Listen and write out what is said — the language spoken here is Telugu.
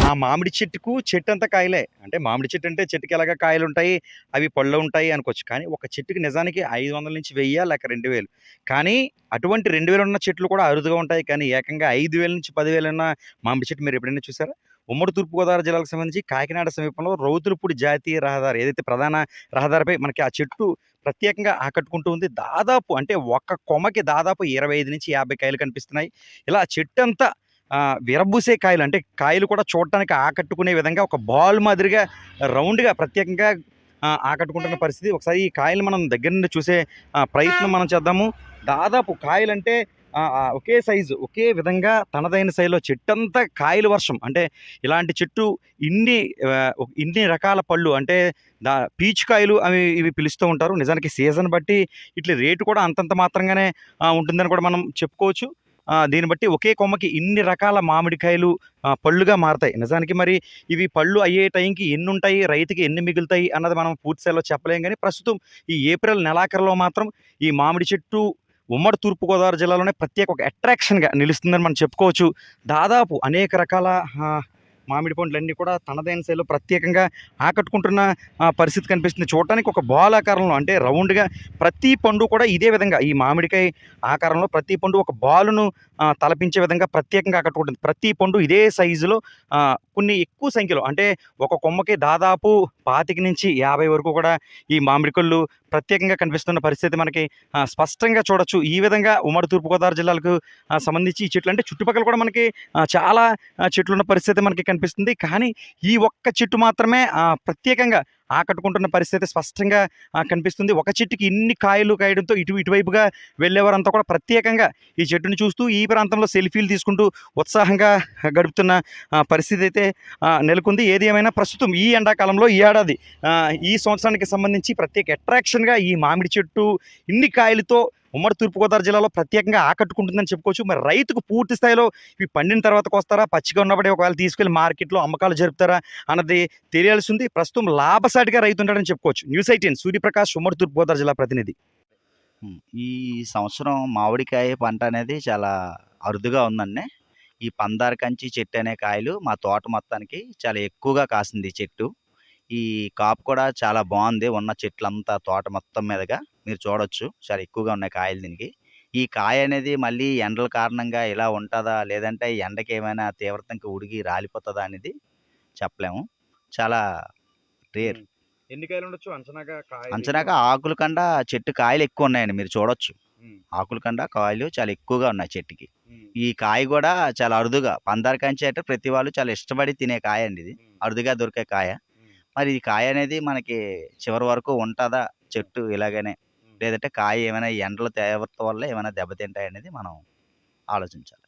ఆ మామిడి చెట్టుకు చెట్టు అంతా కాయలే. అంటే మామిడి చెట్టు అంటే చెట్టుకి ఎలాగా కాయలు ఉంటాయి అవి పళ్ళు ఉంటాయి అనుకోవచ్చు. కానీ ఒక చెట్టుకి నిజానికి ఐదు వందల నుంచి వెయ్యి లేక రెండు వేలు. కానీ అటువంటి రెండు వేలు ఉన్న చెట్లు కూడా అరుదుగా ఉంటాయి. కానీ ఏకంగా ఐదు వేల నుంచి పదివేలు ఉన్న మామిడి చెట్టు మీరు ఎప్పుడైనా చూసారా? ఉమ్మడి తూర్పుగోదావరి జిల్లాకు సంబంధించి కాకినాడ సమీపంలో రౌతులపూడి జాతీయ రహదారి ఏదైతే ప్రధాన రహదారిపై మనకి ఆ చెట్టు ప్రత్యేకంగా ఆకట్టుకుంటూ ఉంది. దాదాపు అంటే ఒక్క కొమ్మకి దాదాపు ఇరవై ఐదు నుంచి యాభై కాయలు కనిపిస్తున్నాయి. ఇలా చెట్టు అంతా ఆ, విరబూసే కాయలు. అంటే కాయలు కూడా చూడటానికి ఆకట్టుకునే విధంగా ఒక బాల్ మాదిరిగా రౌండ్గా ప్రత్యేకంగా ఆకట్టుకుంటున్న పరిస్థితి. ఒకసారి ఈ కాయలు మనం దగ్గర నుండి చూసే ప్రయత్నం మనం చేద్దాము. దాదాపు కాయలంటే ఒకే సైజు ఒకే విధంగా తనదైన శైలిలో చెట్టంతా కాయలు వర్షం. అంటే ఇలాంటి చెట్టు ఇన్ని ఒక- ఇన్ని రకాల పళ్ళు. అంటే దా పీచు కాయలు అవి ఇవి పిలుస్తూ ఉంటారు. నిజానికి సీజన్ బట్టి ఇట్లా రేటు కూడా అంతంత మాత్రంగానే ఉంటుందని కూడా మనం చెప్పుకోవచ్చు. దీన్ని బట్టి ఒకే కొమ్మకి ఇన్ని రకాల మామిడికాయలు పళ్ళుగా మారుతాయి. నిజానికి మరి ఇవి పళ్ళు అయ్యే టైంకి ఎన్ని ఉంటాయి రైతుకి ఎన్ని మిగులుతాయి అన్నది మనం పూర్తిస్థాయిలో చెప్పలేం. కానీ ప్రస్తుతం ఈ ఏప్రిల్ నెలాఖరులో మాత్రం ఈ మామిడి చెట్టు ఉమ్మడి తూర్పుగోదావరి జిల్లాలోనే ప్రత్యేక ఒక అట్రాక్షన్గా నిలుస్తుందని మనం చెప్పుకోవచ్చు. దాదాపు అనేక రకాల మామిడి పండ్లన్నీ కూడా తనదైన శైలిలో ప్రత్యేకంగా ఆకట్టుకుంటున్న పరిస్థితి కనిపిస్తుంది. చూడటానికి ఒక బాల్ ఆకారంలో అంటే రౌండ్గా ప్రతి పండు కూడా ఇదే విధంగా ఈ మామిడికాయ ఆకారంలో ప్రతి పండు ఒక బాలును తలపించే విధంగా ప్రత్యేకంగా ఆకట్టుకుంటుంది. ప్రతి పండు ఇదే సైజులో కొన్ని ఎక్కువ సంఖ్యలో అంటే ఒక కొమ్మకి దాదాపు పాతిక నుంచి యాభై వరకు కూడా ఈ మామిడి కళ్ళు ప్రత్యేకంగా కనిపిస్తున్న పరిస్థితి మనకి స్పష్టంగా చూడొచ్చు. ఈ విధంగా ఉమ్మడి తూర్పుగోదావరి జిల్లాలకు సంబంధించి ఈ చెట్లు అంటే చుట్టుపక్కల కూడా మనకి చాలా చెట్లున్న చెట్లు ఉన్న పరిస్థితి మనకి కనిపిస్తుంది. కానీ ఈ ఒక్క చెట్టు మాత్రమే ఆ, ప్రత్యేకంగా ఆకట్టుకుంటున్న పరిస్థితి స్పష్టంగా కనిపిస్తుంది. ఒక చెట్టుకి ఇన్ని కాయలు కాయడంతో ఇటు ఇటువైపుగా వెళ్ళేవారంతా కూడా ప్రత్యేకంగా ఈ చెట్టుని చూస్తూ ఈ ప్రాంతంలో సెల్ఫీలు తీసుకుంటూ ఉత్సాహంగా గడుపుతున్న పరిస్థితి అయితే నెలకొంది. ఏది ఏమైనా ప్రస్తుతం ఈ ఎండాకాలంలో ఈ ఏడాది ఈ సంవత్సరానికి సంబంధించి ప్రత్యేక అట్రాక్షన్గా ఈ మామిడి చెట్టు ఇన్ని కాయలతో ఉమ్మడి తూర్పుగోదావరి జిల్లాలో ప్రత్యేకంగా ఆకట్టుకుంటుందని చెప్పుకోవచ్చు. మరి రైతుకు పూర్తి స్థాయిలో ఇవి పండిన తర్వాతకు వస్తారా పచ్చిగా ఉన్నప్పుడే ఒకవేళ తీసుకెళ్ళి మార్కెట్లో అమ్మకాలు జరుపుతారా? అన్నది తెలియాల్సి ఉంది. ప్రస్తుతం లాభసాటి రైతు ఉంటాడని చెప్పుకోవచ్చు. న్యూస్ ఎయిటీన్ సూర్యప్రకాష్ ఉమ్మడి తూర్పుగోదావరి జిల్లా ప్రతినిధి. ఈ సంవత్సరం మామిడికాయ పంట అనేది చాలా అరుదుగా ఉందండి ఈ పందార కంచి చెట్టు అనే కాయలు మా తోట మొత్తానికి చాలా ఎక్కువగా కాసింది చెట్టు. ఈ కాపు కూడా చాలా బాగుంది. ఉన్న చెట్లంతా తోట మొత్తం మీదగా మీరు చూడొచ్చు. చాలా ఎక్కువగా ఉన్నాయి కాయలు దీనికి. ఈ కాయ అనేది మళ్ళీ ఎండల కారణంగా ఇలా ఉంటుందా? లేదంటే ఈ ఎండకి ఏమైనా తీవ్రతంగా ఉడిగి రాలిపోతుందా అనేది చెప్పలేము. చాలా రేర్. ఎన్ని కాయలు ఉండొచ్చు అంచనాగా అంచనాగా ఆకుల కండా చెట్టు కాయలు ఎక్కువ ఉన్నాయండి మీరు చూడొచ్చు. ఆకుల కండా కాయలు చాలా ఎక్కువగా ఉన్నాయి చెట్టుకి. ఈ కాయ కూడా చాలా అరుదుగా పందార కంచి అంటే ప్రతి వాళ్ళు చాలా ఇష్టపడి తినే కాయ అండి ఇది. అరుదుగా దొరికే కాయ. మరి ఈ కాయ అనేది మనకి చివరి వరకు ఉంటుందా చెట్టు ఇలాగనే? లేదంటే కాయ ఏమైనా ఎండల తీవ్రత వల్ల ఏమైనా దెబ్బతింటాయి అనేది మనం ఆలోచించాలి.